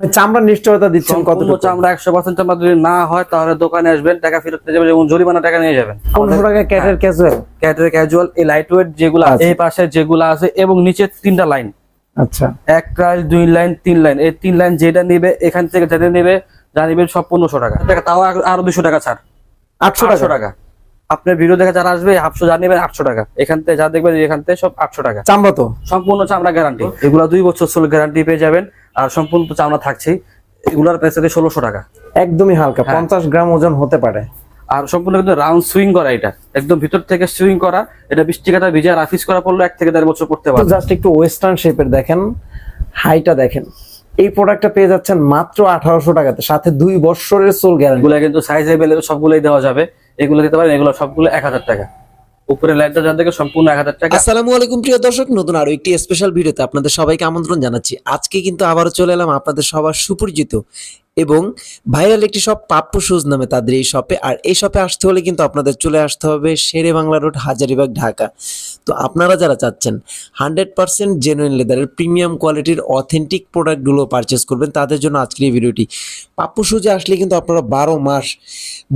চামড়ার নিশ্চয়তা দিচ্ছেন কত চামড়া একশো পার্সেন্ট চামড়া যদি না হয় তাহলে দোকানে আসবেন টাকা ফেরত নিয়ে যাবেন এবং জরিমানা টাকা নিয়ে যাবেন। পনেরোশো টাকা ক্যাটের ক্যাজুয়াল ক্যাটের ক্যাজুয়াল এই লাইট ওয়েট যেগুলো আছে এই পাশে যেগুলো আছে এবং নিচে তিনটা লাইন আচ্ছা। এক লাইন দুই লাইন তিন লাইন এই তিন লাইন যেটা নিবে এখান থেকে যেটা নিবে যা নিবে সব পনেরোশো টাকা। টাকা তাও আরও দুশো টাকা ছাড়। আটশো আটশো টাকা। টাকা আপনার ভিডিও দেখে যারা আসবে হাফশো যা নেবেন আটশো টাকা। এখান থেকে যা দেখবেন এখান থেকে সব আটশো টাকা। চামড়া তো? সম্পূর্ণ চামড়া গ্যারান্টি এগুলা দুই বছর চলে গ্যারান্টি পেয়ে যাবেন। আর সম্পূর্ণ তো চামড়া থাকছেই এগুলার প্রাইস ষোলোশো টাকা। একদমই হালকা হ্যাঁ। পঞ্চাশ গ্রাম ওজন হতে পারে। আর সম্পূর্ণ কিন্তু রাউন্ড সুইং করা এটা। একদম ভিতর থেকে সুইং করা। এটা বৃষ্টি কাটা ভিজা রাফিস করা পড়ল এক থেকে দেড় বছর পড়তে পারবে। জাস্ট একটু ওয়েস্টার্ন শেপের দেখেন হাইটা দেখেন। এই প্রোডাক্টটা পেয়ে যাচ্ছেন মাত্র আঠারোশো টাকাতে। সাথে দুই বছরের সোল গ্যারান্টি কিন্তু সাইজ অ্যাভেলেবল সবগুলোই দেওয়া যাবে। এগুলো দিতে পারেন এগুলো সবগুলো এক হাজার টাকা। উপরে লাইটটা যা দেখে সম্পূর্ণ এক হাজার টাকা। আসসালামু আলাইকুম প্রিয় দর্শক, নতুন আরও একটি স্পেশাল ভিডিওতে আপনাদের সবাইকে আমন্ত্রণ জানাচ্ছি। আজকে কিন্তু আবারও চলে এলাম আপনাদের সবার সুপরিচিত এবং ভাইরাল একটি শপ পাপ্পু শুজ নামে তাদের এই শপে আর এই শপে আসতে হলে কিন্তু আপনাদের চলে আসতে হবে শেরে বাংলা রোড হাজারিবাগ, ঢাকা। তো আপনারা যারা চাচ্ছেন হান্ড্রেড পার্সেন্ট জেনুইন লেদারের প্রিমিয়াম কোয়ালিটির অথেন্টিক প্রোডাক্টগুলো পারচেস করবেন, তাদের জন্য আজকের এই ভিডিওটি। পাপ্পু সুজে আসলে কিন্তু আপনারা বারো মাস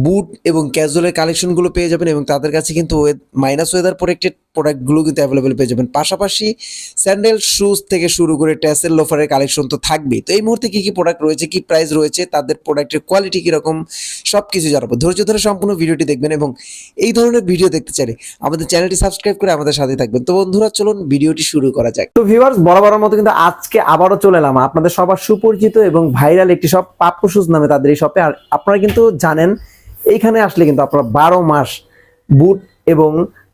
বুট এবং ক্যাজুয়ালের কালেকশনগুলো পেয়ে যাবেন এবং তাদের কাছে কিন্তু মাইনাস ওয়েদার প্রোটেক্টেড প্রোডাক্টগুলো কিন্তু অ্যাভেলেবেল পেয়ে যাবেন। পাশাপাশি স্যান্ডেল শুজ থেকে শুরু করে ট্যাসেল লোফারের কালেকশন তো থাকবেই। তো এই মুহূর্তে কী কী প্রোডাক্ট রয়েছে, কী প্রাইস রয়েছে, তাদের প্রোডাক্টের কোয়ালিটি কীরকম সব কিছু জানাব। ধৈর্য ধরে সম্পূর্ণ ভিডিওটি দেখবেন এবং এই ধরনের ভিডিও দেখতে চাইলে আমাদের চ্যানেলটি সাবস্ক্রাইব করে আমাদের সাথে থাকবেন। তো বন্ধুরা, চলুন ভিডিওটি শুরু করা যাক। তো ভিউয়ার্স বরাবরের মতো কিন্তু আজকে আবারও চলে এলাম। আপনাদের সবার সুপরিচিত এবং ভাইরাল একটি শপ পাপ্পু শুজ নামে তাদের এই শপে আর আপনারা কিন্তু জানেন, এইখানে আসলে কিন্তু আপনারা বারো মাস বুট এবং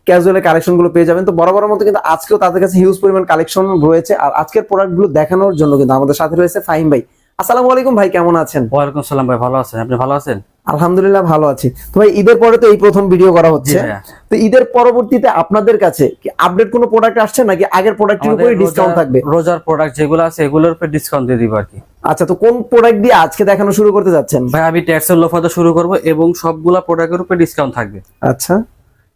ক্যাজুয়ালের কালেকশনগুলো পেয়ে যাবেন। তো বরাবরের মতো কিন্তু আজকেও তাদের কাছে হিউজ পরিমাণ কালেকশন রয়েছে। আর আজকের প্রোডাক্টগুলো দেখানোর জন্য কিন্তু আমাদের সাথে রয়েছে ফাহিম ভাই। আসসালামু আলাইকুম ভাই কেমন আছেন? ওয়ালাইকুম সালাম ভাই ভালো আছেন? আপনি ভালো আছেন? আলহামদুলিল্লাহ ভালো আছি। তো ভাই ঈদের পরে তো এই প্রথম ভিডিও করা হচ্ছে। তো ঈদের পরবর্তীতে আপনাদের কাছে কি আপডেট কোনো প্রোডাক্ট আসছে নাকি আগের প্রোডাক্টের উপরে ডিসকাউন্ট থাকবে? রোজার প্রোডাক্ট যেগুলো আছে এগুলোর উপরে ডিসকাউন্ট দিয়ে দিব আর কি। আচ্ছা তো কোন প্রোডাক্ট দিয়ে আজকে দেখানো শুরু করতে যাচ্ছেন? ভাই আমি ট্যাক্সের লোফাতে শুরু করব এবং সবগুলা প্রোডাক্টের উপরে ডিসকাউন্ট থাকবে। আচ্ছা।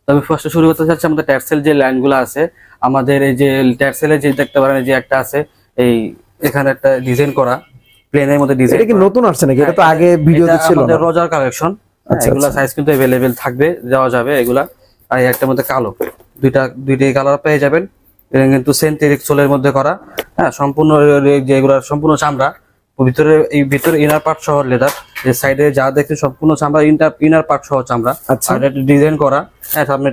তবে ফার্স্টে শুরু করতে চাচ্ছি আমাদের ট্যাক্সেল যে লাইনগুলো আছে আমাদের এই যে ট্যাক্সেলের যে দেখতে পারেন এই যে একটা আছে এই এখানে একটা ডিজাইন করা প্লেনের মধ্যে ডিজাইন এটা কি নতুন আসছে নাকি এটা তো আগে ভিডিওতে এটা ছিল না আমাদের রোজার কালেকশন আচ্ছা, এগুলা আচ্ছা। সাইজ কিন্তু अवेलेबल থাকবে দেওয়া যাবে এগুলা আর এই একটার মধ্যে কালো দুইটা দুইটি কালার পেয়ে যাবেন এটা কিন্তু সেন্টেরিক সোলের মধ্যে করা হ্যাঁ সম্পূর্ণ এ- যে এগুলা সম্পূর্ণ চামড়া ভিতরে এই ভিতরে ইনার পার্ট সহ লেদার যে সাইডে যা দেখছেন সম্পূর্ণ চামড়া ইনার ইনার পার্ট সহ চামড়া। আচ্ছা। আর এটা ডিজাইন করা হ্যাঁ সামনে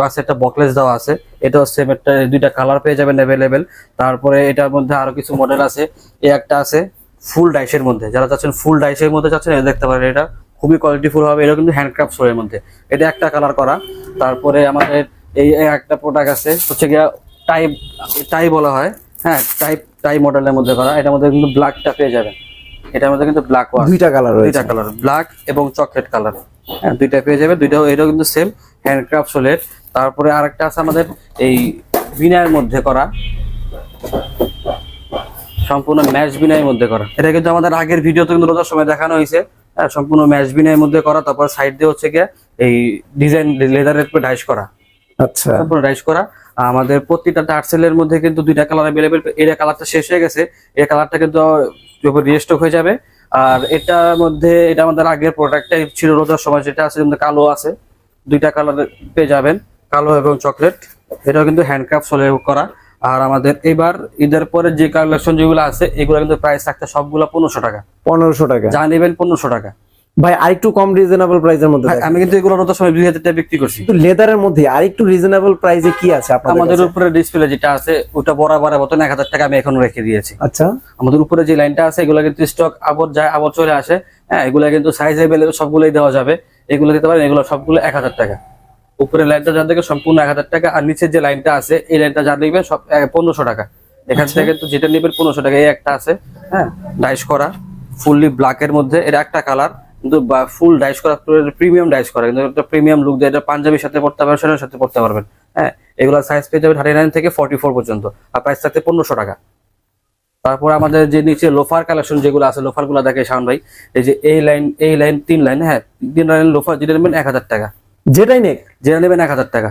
পাশে একটা বকলেস দেওয়া আছে এটাও সেম একটা দুইটা কালার পেয়ে যাবেন অ্যাভেলেবেল তারপরে এটার মধ্যে আরও কিছু মডেল আছে এই একটা আছে ফুল ডাইসের মধ্যে। যারা চাচ্ছেন ফুল ডাইসের মধ্যে চাচ্ছেন এটা দেখতে পারেন এটা খুবই কোয়ালিটি ফুল হবে এটা কিন্তু হ্যান্ডক্রাফট সোয়ের মধ্যে। এটা একটা কালার করা তারপরে আমাদের এই এই একটা প্রোডাক্ট আছে হচ্ছে গিয়া টাই টাই বলা হয় হ্যাঁ টাইপ টাই মডেলের মধ্যে করা এটার মধ্যে কিন্তু ব্ল্যাকটা পেয়ে যাবেন। এটার মধ্যে কিন্তু ব্ল্যাক দুইটা কালার দুইটা কালার ব্ল্যাক এবং চকলেট কালার হ্যাঁ দুইটা পেয়ে যাবে দুইটাও এটাও কিন্তু সেম হ্যান্ডক্রাফট সোলের তারপরে আরেকটা আছে আমাদের এই বিনায়ের মধ্যে করা। সম্পূর্ণ ম্যাচ বিনায়ের মধ্যে করা। এটা কিন্তু আমাদের আগের ভিডিওতে কিন্তু রোজার সময় দেখানো হয়েছে। হ্যাঁ, সম্পূর্ণ ম্যাচ বিনায়ের মধ্যে করা তারপর সাইড দিয়ে হচ্ছে গিয়ে এই ডিজাইন লেদারের উপর ডাইস করা। আচ্ছা। সম্পূর্ণ ডাইস করা। আমাদের প্রতিটা টার্সেলের মধ্যে কিন্তু দুইটা কালার অ্যাভেলেবেল এটা কালারটা শেষ হয়ে গেছে। এই কালারটা কিন্তু রিস্টক হয়ে যাবে। আর এটার মধ্যে এটা আমাদের আগের প্রোডাক্টটাই ছিল রোজার সময় যেটা আছে কিন্তু কালো আছে। দুইটা কালার পেয়ে যাবেন কালো এবং চকলেট এটাও কিন্তু হ্যান্ডক্রাফট সোলে করা। আর আমাদের এবার ঈদের পরে যে কালেকশন যেগুলো আছে এগুলো কিন্তু প্রাইস থাকতে সবগুলো পনেরোশো টাকা। পনেরোশো টাকা। যা নেবেন পনেরোশো টাকা। ভাই আরেকটু কম রিজনেবল প্রাইসের মধ্যে আমি কিন্তু এগুলো রোজার সময় দুই হাজার টাকা বিক্রি করছি। কিন্তু লেদারের মধ্যে আরেকটু রিজনেবল প্রাইসে কি আছে আপনাদের আমাদের উপরে ডিসপ্লে যেটা আছে ওটা বরাবর মতন এক হাজার টাকা আমি এখন রেখে দিয়েছি। আচ্ছা। আমাদের উপরে যে লাইনটা আছে এগুলো কিন্তু স্টক আবার যায় আবার চলে আসে হ্যাঁ এগুলো কিন্তু সাইজ অ্যাভেলেবল সবগুলোই দেওয়া যাবে। এগুলো দিতে পারেন এগুলো সবগুলো এক হাজার টাকা। উপরে লাইনটা যা দেখে সম্পূর্ণ এক হাজার টাকা আর নিচের যে লাইনটা আছে এই লাইনটা যা দেখবে সব পনেরোশো টাকা। এখান থেকে তো যেটা নেবেন পনেরোশো টাকা। এই একটা আছে হ্যাঁ ডাইস করা ফুললি ব্ল্যাকের মধ্যে এটা একটা কালার কিন্তু ফুল ডাইস করা প্রিমিয়াম ডাইস করা। কিন্তু একটা প্রিমিয়াম লুক দিয়ে এটা পাঞ্জাবির সাথে পড়তে পারবেন সেটার সাথে পড়তে পারবেন। হ্যাঁ এগুলো সাইজ পেয়ে যাবে থার্টি নাইন থেকে ফর্টি ফোর পর্যন্ত। আর প্রাইস থাকতে পনেরোশো টাকা। তারপর আমাদের যে নিচে লোফার কালেকশন যেগুলো আছে লোফারগুলো দেখে শাওন ভাই এই যে এই লাইন এই লাইন তিন লাইন হ্যাঁ তিন লাইন লোফার যেটা নেবেন এক হাজার টাকা। যেটাই নেক। যেটা নেবেন এক হাজার টাকা।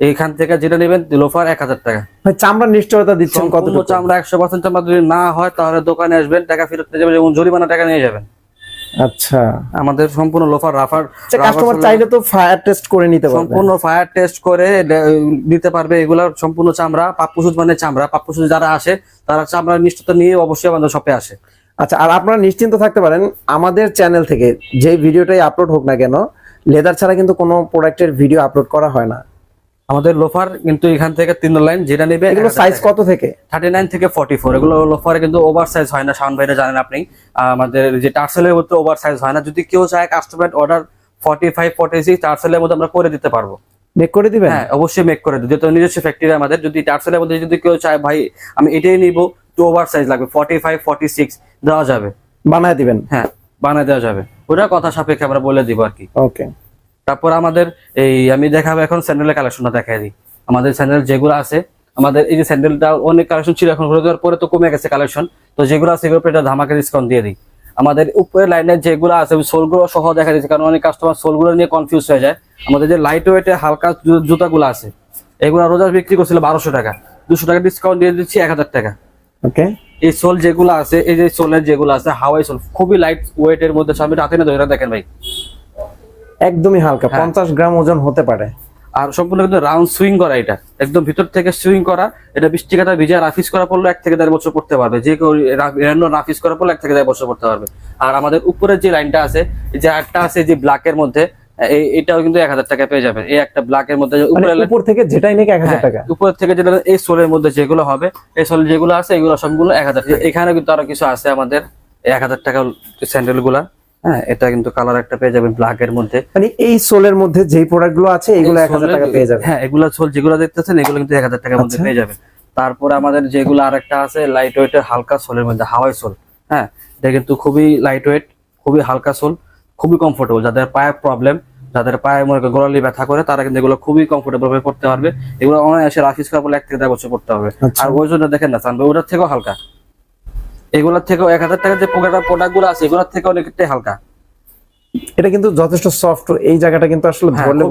এইখান থেকে যেটা নেবেন লোফার এক হাজার টাকা। ভাই চামড়ার নিশ্চয়তা দিচ্ছেন কত চামড়া একশো পার্সেন্ট চামড়া যদি না হয় তাহলে দোকানে আসবেন টাকা ফেরত নিয়ে যাবেন এবং জরিমানা টাকা নিয়ে যাবেন। আচ্ছা। আমাদের সম্পূর্ণ লোফার রাফার কাস্টমার চাইলে তো ফায়ার টেস্ট করে নিতে পারবে। সম্পূর্ণ ফায়ার টেস্ট করে দিতে পারবে। এগুলা সম্পূর্ণ চামড়া পাপ্পুসুজ মানে চামড়া। পাপ্পুসুজ যারা আসে তারা চামড়ার নিশ্চয়তা নিয়ে অবশ্যই আমাদের শপে আসে। আচ্ছা আর আপনারা নিশ্চিন্ত থাকতে পারেন আমাদের চ্যানেল থেকে যে ভিডিওটাই আপলোড হোক না কেন লেদার ছাড়া কিন্তু কোনো প্রোডাক্টের ভিডিও আপলোড করা হয় না। আমাদের লোফার কিন্তু এখান থেকে তিন লাইন যেটা নেবে এগুলো সাইজ কত থেকে? থার্টি নাইন থেকে ফর্টি ফোর এগুলো লোফারে কিন্তু ওভার সাইজ হয় না সাউন্ড ভাইরা জানেন আপনি। আমাদের যে টার্সেলের মধ্যে ওভার সাইজ হয় না যদি কেউ চায় customer order forty five forty six টার্সেলের মধ্যে আমরা করে দিতে পারব। মেক করে দিবেন? হ্যাঁ অবশ্যই মেক করে দিই যেহেতু নিজস্ব ফ্যাক্টরি আমাদের যদি টার্সেলের মধ্যে যদি কেউ চায় ভাই আমি এটাই নিব টু ওভার সাইজ লাগবে। ফর্টি ফাইভ ফর্টি সিক্স দেওয়া যাবে। বানায় দিবেন? হ্যাঁ বানিয়ে দেওয়া যাবে। ওটা কথা সাপেক্ষে আমরা বলে দিব আর কি। ওকে তারপর আমাদের এই আমি দেখাবো এখন স্যান্ডেলের কালেকশনটা দেখাই দিই। আমাদের স্যান্ডেল যেগুলো আছে আমাদের এই যে স্যান্ডেলটা অনেক কালেকশন ছিল এখন ঘুরে দেওয়ার পরে তো কমে গেছে কালেকশন তো যেগুলো আছে এগুলো এটা ধামাকা ডিসকাউন্ট দিয়ে দিই। আমাদের উপরের লাইনের যেগুলো আছে সোলগুলো সহ দেখা দিচ্ছে কারণ অনেক কাস্টমার সোলগুলো নিয়ে কনফিউজ হয়ে যায়। আমাদের যে লাইট ওয়েটের হালকা জুতাগুলো আছে এগুলো রোজার বিক্রি করছিল বারোশো টাকা। দুশো টাকা ডিসকাউন্ট দিয়ে দিচ্ছি এক হাজার টাকা। ওকে। এই সোল যেগুলো আছে এই যে সোলের যেগুলো আছে হাওয়াই সোল খুবই লাইট ওয়েটের মধ্যে সামনে হাতে না ধরে দেখেন ভাই। একদমই হালকা হ্যাঁ। পঞ্চাশ গ্রাম ওজন হতে পারে। আর সম্পূর্ণ কিন্তু রাউন্ড সুইং করা এটা। একদম ভিতর থেকে সুইং করা এটা বৃষ্টি কাটা ভিজা রাফিস করা পড়লে এক থেকে দেড় বছর পড়তে পারবে। যে কেউ রাফিস করা পড়লে এক থেকে দেড় বছর পড়তে পারবে। আর আমাদের উপরের যে লাইনটা আছে যে একটা আছে যে ব্ল্যাকের মধ্যে এটাও কিন্তু এক হাজার টাকা পেয়ে যাবেন। এই একটা ব্ল্যাকের মধ্যে মানে উপর থেকে যেটাই নাকি এক হাজার হ্যাঁ, টাকা। উপর থেকে যেটা এই সোলের মধ্যে যেগুলো হবে এই সোল যেগুলো আছে এগুলো সবগুলো এক হাজার এখানে কিন্তু আরও কিছু আছে আমাদের এক হাজার টাকা স্যান্ডেলগুলা হ্যাঁ এটা কিন্তু কালার একটা পেয়ে যাবেন ব্ল্যাকের মধ্যে। মানে এই সোলের মধ্যে যেই প্রোডাক্টগুলো আছে এগুলো এক হাজার টাকা পেয়ে যাবে হ্যাঁ এগুলো সোল যেগুলো দেখতেছেন এগুলো কিন্তু এক হাজার টাকার মধ্যে আচ্ছা। পেয়ে যাবেন। তারপরে আমাদের যেগুলো আরেকটা আছে লাইট ওয়েটের হালকা সোলের মধ্যে হাওয়াই সোল হ্যাঁ এটা কিন্তু খুবই লাইট ওয়েট খুবই হালকা সোল খুবই কমফোর্টেবল যাদের পায়ে প্রবলেম যাদের পায়ে মনে করেন গোড়ালি ব্যথা করে তারা কিন্তু এগুলো খুবই কমফোর্টেবল ভাবে পড়তে পারবে। এগুলো অনায়াসে রাফিস করা পড়লে এক থেকে দেড় বছর পড়তে হবে। আচ্ছা। আর ওই জন্য দেখেন না চানবে ওটার থেকেও হালকা। এগুলোর থেকেও এক হাজার টাকার যে প্রোডাক্টগুলো আছে এগুলোর থেকে অনেকটাই হালকা। এটা কিন্তু যথেষ্ট সফট এই জায়গাটা কিন্তু আসলে হ্যাঁ, ধরলে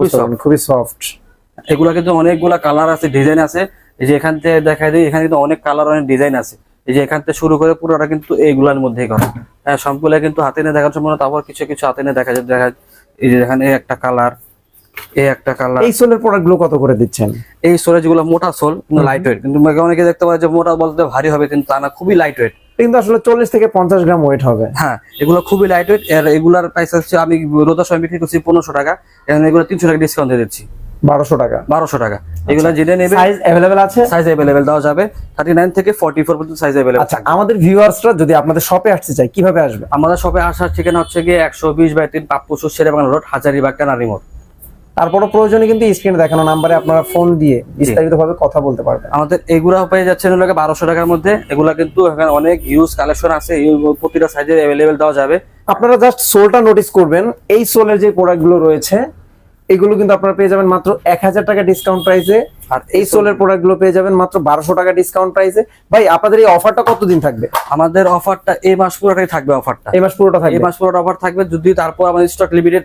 খুবই সফট এগুলা কিন্তু অনেকগুলা কালার আছে ডিজাইন আছে। এই যে এখান থেকে দেখা যায় এখানে কিন্তু অনেক কালার অনেক ডিজাইন আছে। এই যে এখান থেকে শুরু করে পুরোটা কিন্তু এইগুলার মধ্যেই করা। হ্যাঁ সবগুলা কিন্তু হাতে নিয়ে দেখার সম্ভাবনা তারপর কিছু কিছু হাতে নিয়ে দেখা যায় দেখা যায়। এই যে এখানে একটা কালার এই একটা কালার এই সোলের প্রোডাক্টগুলো কত করে দিচ্ছেন? এই সোলে যেগুলো মোটা সোল কিন্তু লাইট ওয়েট কিন্তু অনেকে দেখতে পারে যে মোটা বলতে ভারী হবে কিন্তু তা না খুবই লাইট ওয়েট কিন্তু আসলে চল্লিশ থেকে পঞ্চাশ গ্রাম ওয়েট হবে। হ্যাঁ এগুলো খুবই লাইট ওয়েট এর এগুলার প্রাইস হচ্ছে আমি রোজার সময় বিক্রি করছি পনেরোশো টাকা এখন এগুলো তিনশো টাকা ডিসকাউন্ট দিয়ে দিচ্ছি। বারোশো টাকা। বারোশো টাকা। এগুলো যেটা নেবে সাইজ অ্যাভেলেবেল আছে? সাইজ অ্যাভেলেবেল দেওয়া যাবে। থার্টি নাইন থেকে ফর্টি ফোর পর্যন্ত সাইজ অ্যাভেলেবেল আচ্ছা আমাদের ভিউয়ার্সরা যদি আপনাদের শপে আসতে চায় কীভাবে আসবে? আমাদের শপে আসার ঠিকানা হচ্ছে গিয়ে একশো বিশ বাই তিন পাপ্পুসু শেরেবাগান রোড হাজারিবাগ কানারি মোড়। তারপরও প্রয়োজনে কিন্তু স্ক্রিনে দেখানো নাম্বারে আপনারা ফোন দিয়ে বিস্তারিত ভাবে কথা বলতে পারবেন। আমাদের এগুলা পেয়ে যাচ্ছে হলো বারোশো টাকার মধ্যে। এগুলা কিন্তু এখানে অনেক ইউজ কালেকশন আছে। প্রতিটা সাইজে অ্যাভেলেবেল দেওয়া যাবে। আপনারা জাস্ট সোলটা নোটিস করবেন এই সোলের যে প্রোডাক্টগুলো রয়েছে এগুলো কিন্তু আপনারা পেয়ে যাবেন মাত্র এক হাজার টাকা ডিসকাউন্ট প্রাইসে আর এই সোলের প্রোডাক্টগুলো পেয়ে যাবেন মাত্র বারোশো টাকা ডিসকাউন্ট প্রাইসে ভাই আপনাদের এই অফারটা কতদিন থাকবে? আমাদের অফারটা এই মাস পুরোটাই থাকবে অফারটা এই মাস পুরোটা থাকবে? এই মাস পুরোটা অফার থাকবে। যদি তারপর আমাদের স্টক লিমিটেড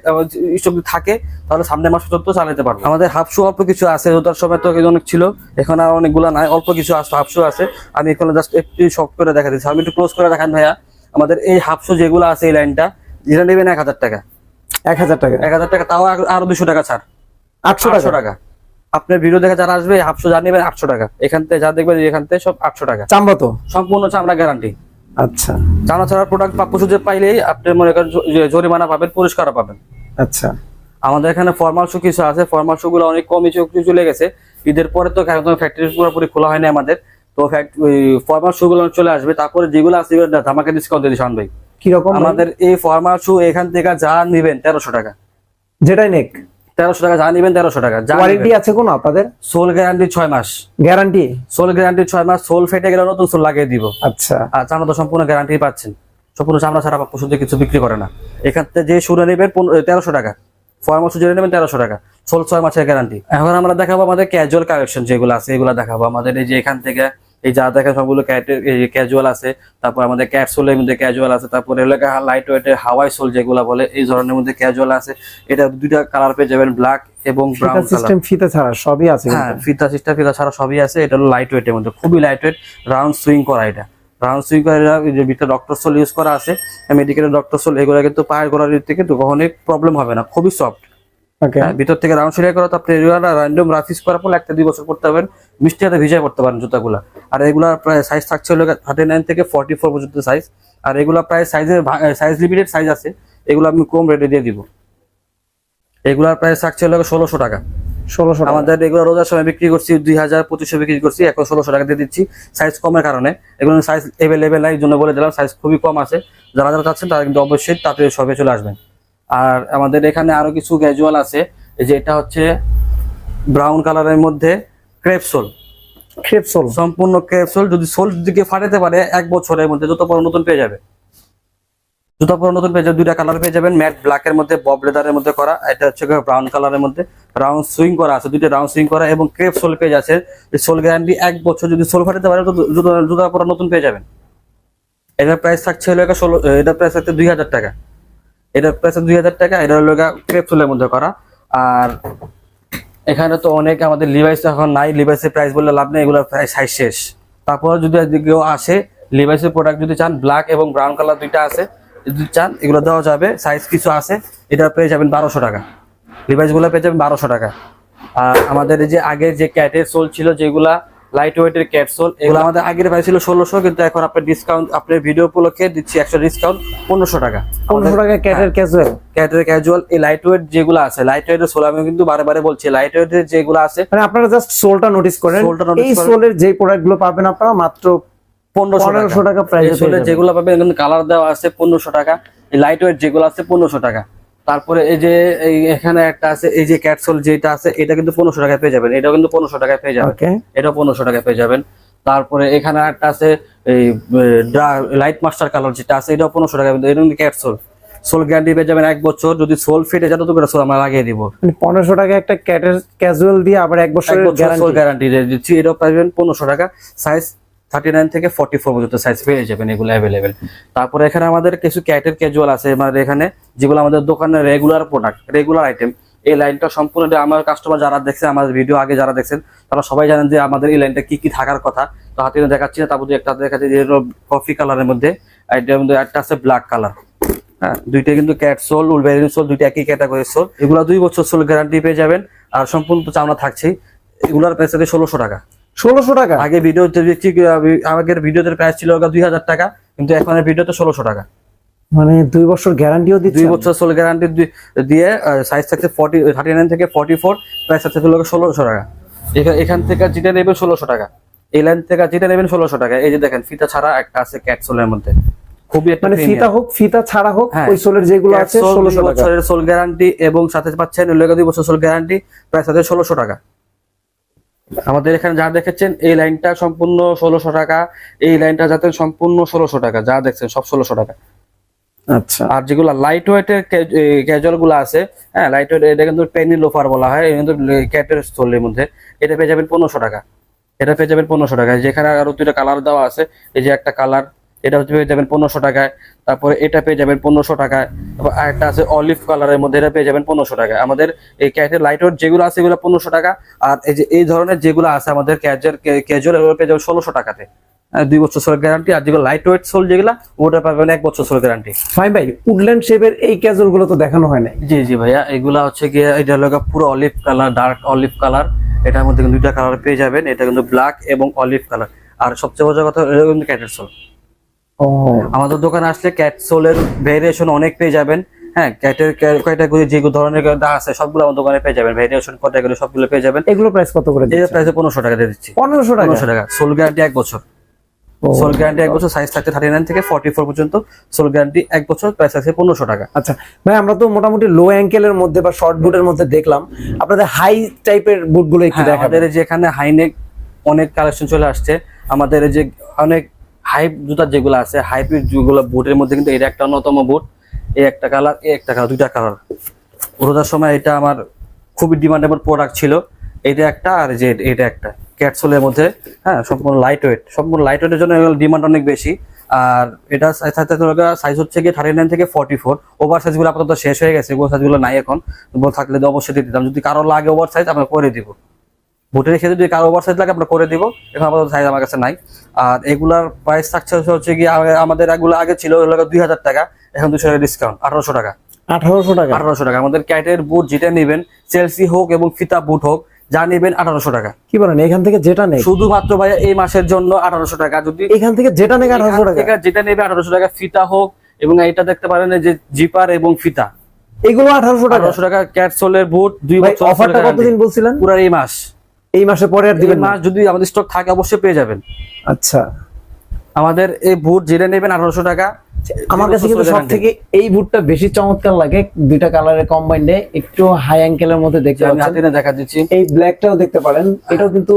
স্টক থাকে তাহলে সামনের মাস পর্যন্ত চালাতে পারব। আমাদের হাফ শু অল্প কিছু আছে ওটার সময় তো অনেক ছিল। এখন আর অনেকগুলো নাই অল্প কিছু আসতো হাফ শু আছে। আমি এখানে জাস্ট একটু শর্ট করে দেখা দিচ্ছি আমি একটু ক্লোজ করে দেখান ভাইয়া। আমাদের এই হাফ শু যেগুলো আছে এই লাইনটা যেটা নেবেন এক হাজার টাকা। এক হাজার টাকা। এক হাজার টাকা তাও আরও দুশো টাকা ছাড়। আটশো আটশো টাকা। টাকা আপনার ভিডিও দেখে যারা আসবে হাফশো যা নেবেন আটশো টাকা। এখান থেকে যা দেখবেন এখান থেকে সব আটশো টাকা। চামড়া তো? সম্পূর্ণ চামড়া গ্যারান্টি আচ্ছা। চামড়া ছাড়া প্রোডাক্ট প্রাপ্য সুযোগ পাইলেই আপনি মনে করেন জরিমানা পাবেন পুরস্কারও পাবেন। আচ্ছা। আমাদের এখানে ফর্মাল শু কিছু আছে ফর্মাল শু গুলো অনেক কমই চলে গেছে। ঈদের পরে তো ফ্যাক্টরি পুরোপুরি খোলা হয়নি আমাদের। তো ফর্মাল শু গুলো চলে আসবে। তারপরে যেগুলো আসবে ধামাকা ডিসকাউন্ট দিয়ে শান ভাই। কীরকম আমাদের এই ফর্মাল শু এখান থেকে যা নিবেন তেরোশো টাকা। যেটাই নেক। তেরোশো টাকা যা নিবেন তেরোশো টাকা ওয়ারেন্টি আছে কোনো আপনাদের? সোল গ্যারান্টি ছয় মাস। গ্যারান্টি সোল গ্যারান্টি ছয় মাস সোল ফেটে গেলে নতুন সোল লাগিয়ে দিব। আচ্ছা। আর চামড়া তো সম্পূর্ণ গ্যারান্টি পাচ্ছেন। সম্পূর্ণ চামড়া ছাড়া শুধু কিছু বিক্রি করে না। এখান থেকে যে সুরে নেবেন তেরোশো টাকা। ফর্মাল শু যেটা নেবেন তেরোশো টাকা। সোল ছয় মাসের গ্যারান্টি এখন আমরা দেখাবো আমাদের ক্যাজুয়াল কালেকশন যেগুলো আছে এগুলো দেখাবো। আমাদের এই যে এখান থেকে এই যা দেখা সবগুলো ক্যাজুয়াল আছে তারপর আমাদের ক্যাপসুলের মধ্যে ক্যাজুয়াল আছে তারপর এলাকা লাইট ওয়েটের হাওয়াই সোল যেগুলো বলে এই ধরনের মধ্যে ক্যাজুয়াল আছে। এটা দুইটা কালার পেয়ে যাবেন ব্ল্যাক এবং ব্রাউন সিস্টেম ফিতে ছাড়া সবই আছে হ্যাঁ ফিতা সিস্টেম ফিতা ছাড়া সবই আছে এটা হলো লাইট ওয়েটের মধ্যে খুবই লাইট ওয়েট রাউন্ড সুইং করা এটা। রাউন্ড সুইং করা এটা যে ভিতরে ডক্টর সোল ইউজ করা আছে মেডিকেলের ডক্টর সোল এগুলো কিন্তু পায়ের গোড়ার দিক থেকে কখনোই প্রবলেম হবে না খুবই সফট ভিতর থেকে রাউন্ড সেলাই করা তো আপনি র্যান্ডম রাফিস করার পর একটা দুই বছর করতে পারবেন। মিষ্টি হাতে ভিজাই করতে পারেন জুতাগুলা। আর এগুলার প্রায় সাইজ থাকছে হলো থার্টি নাইন থেকে ফর্টি ফোর পর্যন্ত সাইজ আর এগুলা প্রায় সাইজের সাইজ লিমিটেড সাইজ আছে। এগুলো আমি কম রেটে দিয়ে দিব। এগুলার প্রাইস থাকছে হলো ষোলোশো টাকা। ষোলোশো আমাদের এগুলো রোজার সময় বিক্রি করছি দুই হাজার পঁচিশশো বিক্রি করছি এখন ষোলোশো টাকা দিয়ে দিচ্ছি। সাইজ কমের কারণে। এগুলো সাইজ এভেলেবেল নাই জন্য বলে দিলাম সাইজ খুবই কম আছে। যারা যারা চাচ্ছেন তারা কিন্তু অবশ্যই তাতে সবে চলে আসবেন। আর আমাদের এখানে আরও কিছু গ্যাজুয়াল আছে। এই যে এটা হচ্ছে ব্রাউন কালারের মধ্যে ক্রেপসোল ক্রেপসোল সম্পূর্ণ ক্রেপসোল যদি সোল দিকে ফাটাতে পারে এক বছরের মধ্যে যত পর নতুন পেয়ে যাবে। জুতা পর নতুন পেয়ে যাবে দুইটা কালার পেয়ে যাবেন। ম্যাট ব্ল্যাকের মধ্যে বব লেদারের মধ্যে করা। এটা হচ্ছে ব্রাউন কালারের মধ্যে। রাউন্ড সুইং করা আছে দুইটা রাউন্ড সুইং করা এবং ক্রেপ সোল পেয়ে যাচ্ছে সোল গ্যারান্টি এক বছর যদি সোল ফাটাতে পারে তো জুতা জুতা পর নতুন পেয়ে যাবেন। এটার প্রাইস থাকছে হলো একটা ষোলো এটার প্রাইস থাকছে দুই হাজার টাকা। এটার প্রাইস দুই হাজার টাকা, এটা হলো ক্রেপ সোলের মধ্যে করা। আর এখানে তো অনেক আমাদের লিভাইস এখন নাই লিভাইসের প্রাইস বললে লাভ নেই এগুলোর প্রাইস সাইজ শেষ। তারপর যদি কেউ আসে লিভাইসের প্রোডাক্ট যদি চান ব্ল্যাক এবং ব্রাউন কালার দুইটা আছে, যদি চান, এগুলো দেওয়া যাবে সাইজ কিছু আছে, এটা পেয়ে যাবেন বারোশো টাকা। লিভাইসগুলো পেয়ে যাবেন বারোশো টাকা। আর আমাদের যে আগে যে ক্যাটের সোল ছিল, যেগুলা লাইট ওয়েটের ক্যাট সোল এগুলো আমাদের আগের প্রাইস ছিল ষোলোশো কিন্তু এখন আপনার ডিসকাউন্ট আপনার ভিডিও উপলক্ষে দিচ্ছি একশো ডিসকাউন্ট পনেরোশো টাকা। পনেরোশো টাকা ক্যাটের ক্যাজুয়াল ক্যাটের ক্যাজুয়াল এই লাইট ওয়েট যেগুলো আছে লাইট ওয়েটের সোল আমি কিন্তু বারে বারে বলছি লাইট ওয়েটের যেগুলো আছে মানে আপনারা জাস্ট সোলটা নোটিস করেন। সোলটা notice এই সোলের যে প্রোডাক্টগুলো পাবেন আপনারা মাত্র পনেরোশো টাকা। প্রাইস যেগুলো পাবেন কালার দেওয়া আছে পনেরোশো টাকা লাইট ওয়েট যেগুলো আছে পনেরোশো টাকা। তারপরে এই যে এখানে একটা আছে এই যে ক্যাটসোল যেটা আছে এটা কিন্তু পনেরোশো টাকায় পেয়ে যাবেন। এটাও কিন্তু পনেরোশো টাকায় পেয়ে যাবেন। এটাও পনেরোশো টাকায় পেয়ে যাবেন। তারপরে এখানে একটা আছে এই লাইট মাস্টার কালার যেটা আছে এটাও পনেরোশো টাকা এটা কিন্তু ক্যাটসোল সোল গ্যারান্টি পেয়ে যাবেন এক বছর। যদি সোল ফিটে যায় তত সোল আমরা লাগিয়ে দিব। মানে পনেরোশো টাকা একটা ক্যাটের ক্যাজুয়াল দিয়ে আবার এক বছর সোল গ্যারান্টি গ্যারান্টি দিচ্ছি। এটাও পাবেন পনেরোশো টাকা। সাইজ থার্টি নাইন থেকে ফর্টি ফোর পর্যন্ত সাইজ পেয়ে যাবেন এগুলো অ্যাভেলেবেল তারপরে এখানে আমাদের কিছু ক্যাটের ক্যাজুয়াল আছে আমাদের এখানে যেগুলো আমাদের দোকানের রেগুলার প্রোডাক্ট রেগুলার আইটেম এই লাইনটা সম্পূর্ণ আমার কাস্টমার যারা দেখছেন আমাদের ভিডিও আগে যারা দেখছেন, তারা সবাই জানেন যে আমাদের এই লাইনটা কি কি থাকার কথা। তো হাতে দেখাচ্ছি না, তারপর একটা দেখাচ্ছি যে কফি কালারের মধ্যে একটা আছে ব্ল্যাক কালার হ্যাঁ দুইটা কিন্তু ক্যাট সোল উলবেরিন সোল দুইটা একই ক্যাটাগরির সোল এগুলো দুই বছর সোল গ্যারান্টি পেয়ে যাবেন, আর সম্পূর্ণ চামড়া থাকছেই। এগুলোর প্রাইস আছে ষোলোশো টাকা। ষোলোশো টাকা। আগে ভিডিওতে দেখছি আগের ভিডিওতে প্রাইস ছিল দুই হাজার টাকা কিন্তু এখন ভিডিওতে ষোলোশো টাকা। মানে দুই বছর গ্যারান্টিও দিচ্ছে। দুই বছর সোল গ্যারান্টি দিয়ে সাইজ থাকছে ফর্টি থার্টি নাইন থেকে ফর্টি ফোর প্রাইস থাকছে ষোলোশো টাকা। এখান থেকে যেটা নেবেন ষোলোশো টাকা। এই লাইন থেকে যেটা নেবেন ষোলোশো টাকা। এই যে দেখেন ফিতা ছাড়া একটা আছে ক্যাট সোলের মধ্যে। খুবই মানে ফিতা হোক ফিতা ছাড়া হোক হ্যাঁ। ওই সোলের যেগুলো আছে ষোলোশো বছরের সোল গ্যারান্টি এবং সাথে পাচ্ছেন দুই বছর সোল গ্যারান্টি প্রায় সাথে ষোলোশো টাকা। আমাদের এখানে যা দেখেছেন এই লাইনটা সম্পূর্ণ ষোলোশো টাকা এই লাইনটা যাতে সম্পূর্ণ ষোলোশো টাকা যা দেখছেন সব ষোলোশো টাকা। আচ্ছা। আর যেগুলো লাইট ওয়েটের ক্যাজুয়ালগুলো আছে হ্যাঁ লাইট ওয়েট এটা কিন্তু পেনি লোফার বলা হয় কিন্তু ক্যাটের স্টোলের মধ্যে এটা পেয়ে যাবেন পনেরোশো টাকা। এটা পেয়ে যাবেন পনেরোশো টাকা। যেখানে আরও দুইটা কালার দেওয়া আছে এই যে একটা কালার এটা হচ্ছে পেয়ে যাবেন পনেরোশো টাকায়। তারপরে এটা পেয়ে যাবেন পনেরোশো টাকায়। তারপর আরেকটা আছে অলিভ কালারের মধ্যে এটা পেয়ে যাবেন পনেরোশো টাকায়। আমাদের এই ক্যাটের লাইট ওয়েট যেগুলো আছে এগুলো পনেরোশো টাকা। আর এই যে এই ধরনের যেগুলো আছে আমাদের ক্যাজুয়াল ক্যাজুয়াল এগুলো পেয়ে যাবেন ষোলোশো টাকাতে। দুই বছর সোল গ্যারান্টি আর যেগুলো লাইট ওয়েট সোল যেগুলো ওটা পাবেন এক বছর সোল গ্যারান্টি ফাইন ভাই উডল্যান্ড শেপের এই ক্যাজুয়ালগুলো তো দেখানো হয় না জি জি ভাইয়া এগুলা হচ্ছে গিয়ে এটা হলো পুরো olive colour dark olive colour এটার মধ্যে কিন্তু দুইটা কালার পেয়ে যাবেন। এটা কিন্তু ব্ল্যাক এবং অলিভ কালার আর সবচেয়ে বড় কথা এটা কিন্তু ক্যাটের সোল আমাদের দোকানে আসলে ক্যাট সোলের ভেরিয়েশন অনেক পেয়ে যাবেন। হ্যাঁ ক্যাটের ক্যাটাগরি যে ধরনের দা আছে সবগুলো আমার দোকানে পেয়ে যাবেন। ভেরিয়েশন ক্যাটাগরি সবগুলো পেয়ে যাবেন। এগুলো প্রাইস কত করে এই প্রাইসে পনেরোশো টাকা দিয়ে দিচ্ছি। পনেরোশো টাকা? পনেরোশো টাকা। সোল গ্যারান্টি এক বছর। সোল গ্যারান্টি এক বছর সাইজ থাকছে থার্টি নাইন থেকে ফর্টি ফোর পর্যন্ত। সোল গ্যারান্টি এক বছর প্রাইস আছে পনেরোশো টাকা। আচ্ছা ভাই আমরা তো মোটামুটি লো অ্যাঙ্কেলের মধ্যে বা শর্ট বুটের মধ্যে দেখলাম। আপনাদের হাই টাইপের বুটগুলো একটু হ্যাঁ, দেখাবেন। আমাদের এই যে এখানে হাইনেক অনেক কালেকশন চলে আসছে। আমাদের এই যে অনেক হাইপ জুতা যেগুলো আছে হাইপের যেগুলো বুটের মধ্যে কিন্তু এটা একটা অন্যতম বুট এই একটা কালার এই একটা কালার দুইটা কালার রোজার সময় এটা আমার খুবই ডিমান্ডেবল প্রোডাক্ট ছিল। এটা একটা আর যে এটা একটা। ক্যাটসোলের মধ্যে হ্যাঁ সম্পূর্ণ লাইট ওয়েট সম্পূর্ণ লাইট ওয়েটের জন্য ডিমান্ড অনেক বেশি। আর এটা সাইজ হচ্ছে গিয়ে থার্টি নাইন থেকে ফর্টি ফোর ওভার সাইজগুলো আপাতত শেষ হয়ে গেছে ওভার সাইজগুলো নাই এখন। থাকলে অবশ্যই দিয়ে দিতাম। যদি কারও লাগে ওভার সাইজ আমরা করে দিব। ভোটের ক্ষেত্রে যদি কারও ওভার সাইজ লাগে আমরা করে দিব। এখন আপাতত সাইজ আমার কাছে নাই। আর এগুলার প্রাইস থাকছে হচ্ছে আগে- আমাদের এগুলো আগে ছিল দুই হাজার টাকা এখন দুশো টাকা ডিসকাউন্ট আঠারোশো টাকা। আঠারোশো টাকা? আঠারোশো টাকা। আমাদের ক্যাটের বুট যেটা নেবেন চেলসি হোক এবং ফিতা বুট হোক যা নেবেন আঠারোশো টাকা। কি বলেন এখান থেকে যেটা নেই? শুধুমাত্র ভাইয়া এই মাসের জন্য আঠারোশো টাকা। যদি এখান থেকে যেটা নেই আঠারোশো টাকা? যেটা নেবে আঠারোশো টাকা ফিতা হোক এবং এটা দেখতে পারেন যে জিপার এবং ফিতা এগুলো আঠারোশো টাকা? আঠারোশো টাকা ক্যাট সোলের বুট দুই ভাই বছর অফারটা কতদিন বলছিলেন? পুরো এই মাস। এই মাসে পরে আর দিবেন মাস যদি আমাদের স্টক থাকে অবশ্যই পেয়ে যাবেন। আচ্ছা। আমাদের এই বুট যেটা নেবেন আঠারোশো টাকা আমার কাছে কিন্তু সব থেকে এই বুটটা বেশি চমৎকার লাগে দুইটা কালারের কম্বাইন্ডে একটু হাই অ্যাঙ্কেলের মধ্যে দেখতে পাচ্ছেন। দেখা দিচ্ছি এই ব্ল্যাকটাও দেখতে পারেন এটাও কিন্তু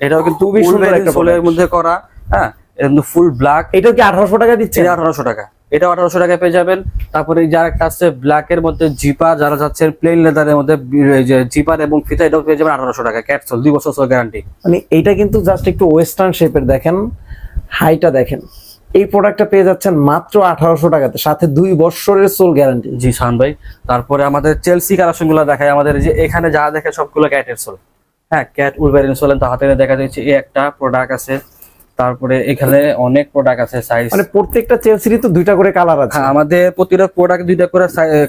এটাও কিন্তু খুবই সুন্দর একটা product। মধ্যে করা হ্যাঁ? এটা কিন্তু ফুল ব্ল্যাক এটা কি আঠারোশো টাকা দিচ্ছে আঠারোশো টাকা। এটা আঠারোশো টাকা পেয়ে যাবেন। তারপরে যার একটা আছে ব্ল্যাক এর মধ্যে জিপার যারা যাচ্ছেন প্লেন লেদারের মধ্যে জিপার এবং ফিতা এটাও পেয়ে যাবেন আঠারোশো টাকা ক্যাটসল দুই বছর গ্যারান্টি মানে এইটা কিন্তু জাস্ট একটু ওয়েস্টার্ন শেপের দেখেন হাইটা দেখেন। এই প্রোডাক্টটা পেয়ে যাচ্ছেন মাত্র আঠারোশো টাকাতে সাথে দুই বছরের সোল গ্যারান্টি জি শান ভাই। তারপরে আমাদের চেলসি কালেকশনগুলো দেখায় আমাদের যে এখানে যা দেখে সবগুলো ক্যাটের সোল হ্যাঁ ক্যাট উলবেরিন সোলেন তো হাতে দেখা যাচ্ছে এই একটা প্রোডাক্ট আছে। তারপরে এখানে অনেক প্রোডাক্ট আছে সাইজ মানে প্রত্যেকটা চেলসিরই তো দুইটা করে কালার আছে। হ্যাঁ আমাদের প্রতিটা প্রোডাক্ট দুইটা করে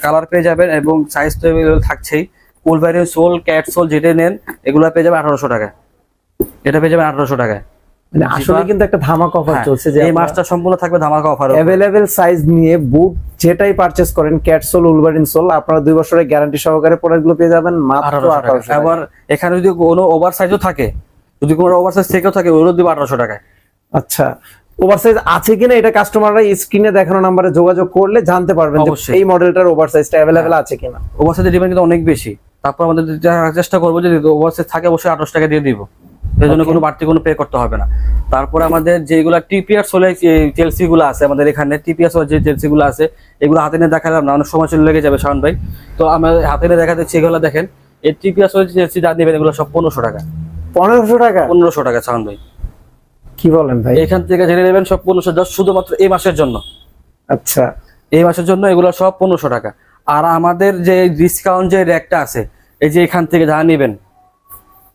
কালার পেয়ে যাবেন এবং সাইজ তো থাকছেই। উলবেরিন সোল ক্যাট সোল যেটা নেন এগুলো পেয়ে যাবেন আঠারোশো টাকায় এটা পেয়ে যাবেন আঠারোশো টাকায় মানে আসলে কিন্তু একটা ধামাক অফার হ্যাঁ, চলছে যে এই মাসটা সম্পূর্ণ থাকবে ধামাকা অফার সাইজ নিয়ে বুট যেটাই পারচেস করেন ক্যাটসোল উলভারিন সোল আপনারা দুই বছরের গ্যারান্টি সহকারে প্রোডাক্টগুলো পেয়ে যাবেন মাত্র আঠারোশো টাকা। আঠারোশো আবার এখানে যদি কোনো ওভার সাইজও থাকে যদি কোনো ওভার সাইজ থেকেও থাকে ওগুলো দিব আঠারোশো টাকায়। আচ্ছা ওভার সাইজ আছে কিনা এটা কাস্টমাররা স্ক্রিনে দেখানো নাম্বারে যোগাযোগ করলে জানতে পারবেন যে। এই মডেলটার ওভার সাইজটা অ্যাভেলেবেল আছে কিনা। ওভার সাইজের ডিমান্ড কিন্তু অনেক বেশি। তারপর আমাদের চেষ্টা করব যে ওভার সাইজ থাকে অবশ্যই আঠারোশো টাকা দিয়ে দিব। এই জন্য কোনো বাড়তি কোনো পে করতে হবে না। তারপর আমাদের যেগুলো টিপিআর সোলে চেলসি গুলো আছে আমাদের এখানে। টিপিআর যে চেলসি গুলো আছে এগুলো হাতে নিয়ে দেখালাম না অনেক সময় চলে লেগে যাবে শাওন ভাই। তো আমরা হাতে নিয়ে দেখা দিচ্ছি এগুলো দেখেন। এই টিপিআর সোলে চেলসি যা নেবেন এগুলো সব পনেরোশো টাকা। পনেরোশো টাকা? পনেরোশো টাকা শাওন ভাই। কি বলেন ভাই? এখান থেকে জেনে নেবেন সব পনেরোশো জাস্ট শুধুমাত্র এই মাসের জন্য। আচ্ছা। এই মাসের জন্য এগুলো সব পনেরোশো টাকা। আর আমাদের যে ডিসকাউন্ট যে র্যাকটা আছে এই যে এখান থেকে যা নেবেন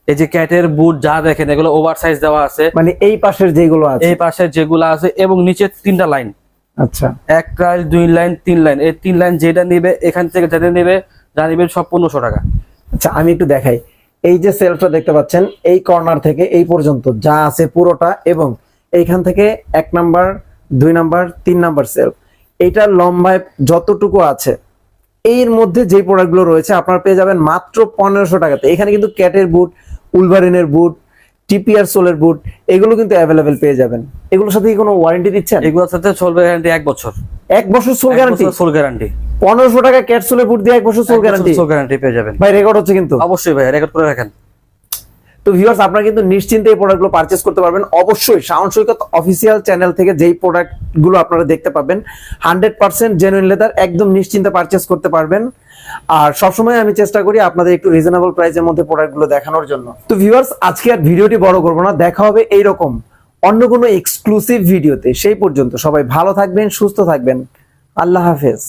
এই যে ক্যাটের বুট যা দেখেন এগুলো ওভার সাইজ দেওয়া আছে। মানে এই পাশের যেগুলো আছে? এই পাশে যেগুলো আছে এবং নিচে তিনটা লাইন আচ্ছা। এক লাইন দুই লাইন তিন লাইন এই তিন লাইন যেটা নিবে এখান থেকে যেটা নেবে যা নিবেন সব পনেরোশো টাকা। আচ্ছা আমি একটু দেখাই। এই যে সেলফটা দেখতে পাচ্ছেন এই কর্নার থেকে এই পর্যন্ত যা আছে পুরোটা এবং এইখান থেকে এক নাম্বার দুই নাম্বার তিন নাম্বার সেলফ এইটার লম্বায় যতটুকু আছে এর মধ্যে যে প্রোডাক্টগুলো রয়েছে আপনারা পেয়ে যাবেন মাত্র পনেরোশো টাকাতে। এখানে কিন্তু ক্যাটের বুট উলভারিনের বুট টিপিআর সোলের বুট এগুলো কিন্তু অ্যাভেলেবেল পেয়ে যাবেন। এগুলোর সাথে কোনো ওয়ারেন্টি দিচ্ছেন? এগুলোর সাথে চলবে গ্যারান্টি এক বছর। এক বছর সোল গ্যারান্টি সোল গ্যারান্টি পনেরোশো টাকা ক্যাট সোলের বুট দিয়ে এক বছর সোল গ্যারান্টি সোল গ্যারান্টি পেয়ে যাবেন। ভাই রেকর্ড হচ্ছে কিন্তু। অবশ্যই ভাই রেকর্ড করে রাখেন। তো ভিউয়ার্স আপনারা কিন্তু নিশ্চিন্তে এই প্রোডাক্টগুলো পারচেস করতে পারবেন। অবশ্যই শাওন সৈকত অফিসিয়াল চ্যানেল থেকে যেই প্রোডাক্টগুলো আপনারা দেখতে পাবেন হান্ড্রেড পার্সেন্ট জেনুইন লেদার একদম নিশ্চিন্তে পারচেস করতে পারবেন। আর সবসময় আমি চেষ্টা করি আপনাদের একটু রিজনেবল প্রাইসের মধ্যে প্রোডাক্টগুলো দেখানোর জন্য। তো ভিউয়ার্স আজকে আর ভিডিওটি বড় করব না দেখা হবে এইরকম অন্য কোনো এক্সক্লুসিভ ভিডিওতে সেই পর্যন্ত সবাই ভালো থাকবেন সুস্থ থাকবেন। আল্লাহ হাফেজ।